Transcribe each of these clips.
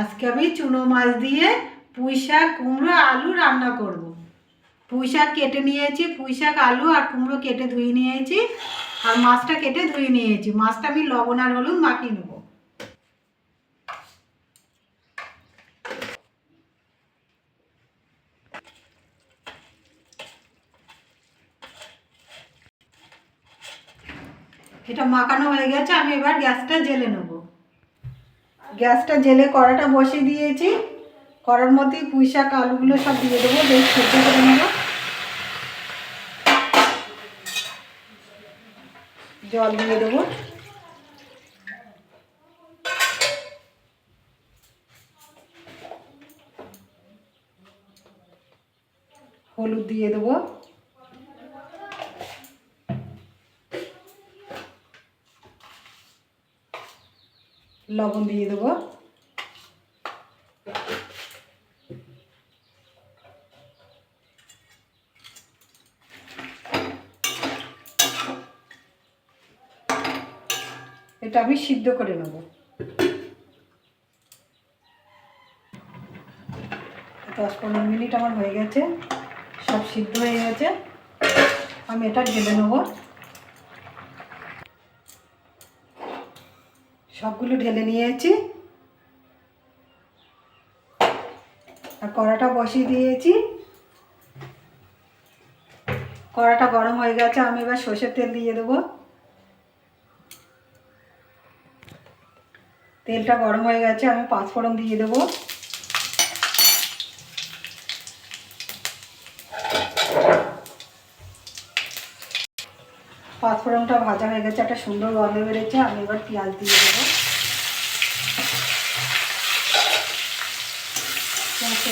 আজকে আমি চুনো মাছ দিয়ে পুঁই শাক, কুমড়ো, আলু রান্না করব। পুঁই শাক কেটে নিয়েছি, পুঁই শাক, আলু আর কুমড়ো কেটে ধুয়ে নিয়েছি আর মাছটা কেটে ধুয়ে নিয়েছি। মাছটা আমি লবণ আর হলুদ মাখিয়ে নেব। এটা মাখানো হয়ে গেছে, আমি এবার গ্যাসটা জেলে নেব। গ্যাসটা জেলে কড়াটা বসিয়ে দিয়েছি। কড়ার মধ্যে পুঁই শাক, আলুগুলো সব দিয়ে দেবো, বেশ সেদ্ধ করে নেব। জল দিয়ে দেবো। হলুদ দিয়ে দেবো। লবণ দিয়ে দেবো। এটা আমি সিদ্ধ করে নেব। দশ পনেরো মিনিট আমার হয়ে গেছে, সব সিদ্ধ হয়ে গেছে। আমি এটা ঢেলে নেব। সবগুলো ঢেলে নিয়েছি। আর কড়াটা বসিয়ে দিয়েছি। কড়াটা গরম হয়ে গেছে, আমি এবার সর্ষের তেল দিয়ে দেবো। তেলটা গরম হয়ে গেছে, আমি পাঁচফোড়ন দিয়ে দেবো। পাঁচফোড়নটা ভাজা হয়ে গেছে, একটা সুন্দর গন্ধ বেড়েছে আমি এবার পেঁয়াজ দিয়ে দেবো। পেঁয়াজটা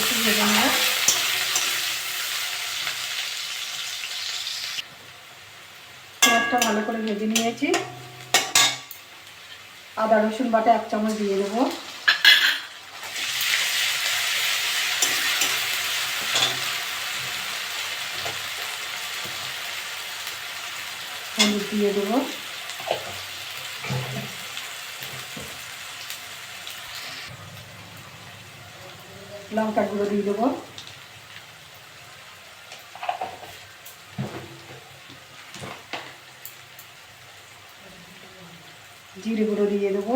পেঁয়াজটা ভালো করে ভেজে নিয়েছি। আদা রসুন বাটা এক চামচ দিয়ে দেবো। হলুদ দিয়ে দেবো। লঙ্কা গুঁড়ো দিয়ে দেবো। জিরে গুঁড়ো দিয়ে দেবো।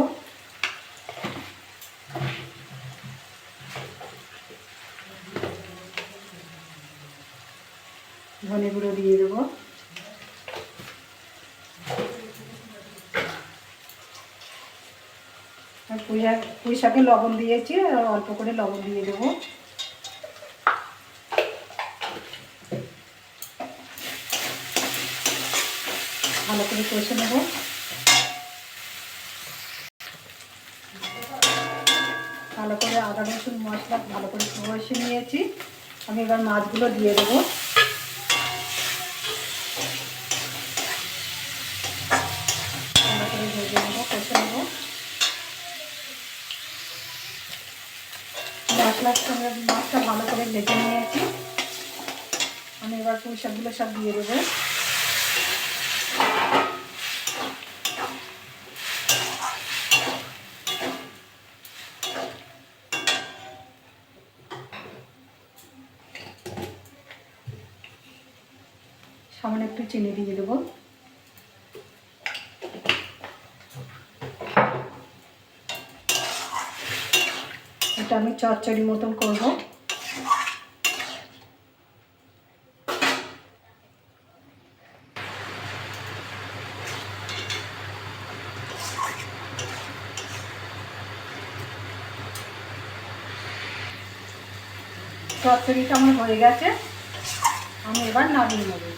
ধনে গুঁড়ো দিয়ে দেবো। পুঁই পুঁই শাকে লবণ দিয়েছি, আর অল্প করে লবণ দিয়ে দেবো। ভালো করে কষে নেব। ভালো করে আদা রসুন মশলা ভালো করে কষে নিয়েছি। আমি এবার মাছগুলো দিয়ে দেবো ভালো করে ভেজে নেব কষে নেব মশলার সঙ্গে মাছটা ভালো করে ভেজে নিয়েছি। আমি এবার পুঁই শাকগুলো সব দিয়ে দেবো। সামান্য একটু চিনি দিয়ে দেবো। এটা আমি চচ্চড়ি মতন করব। চচ্চড়িটা আমার হয়ে গেছে। আমি এবার নামিয়ে নেব।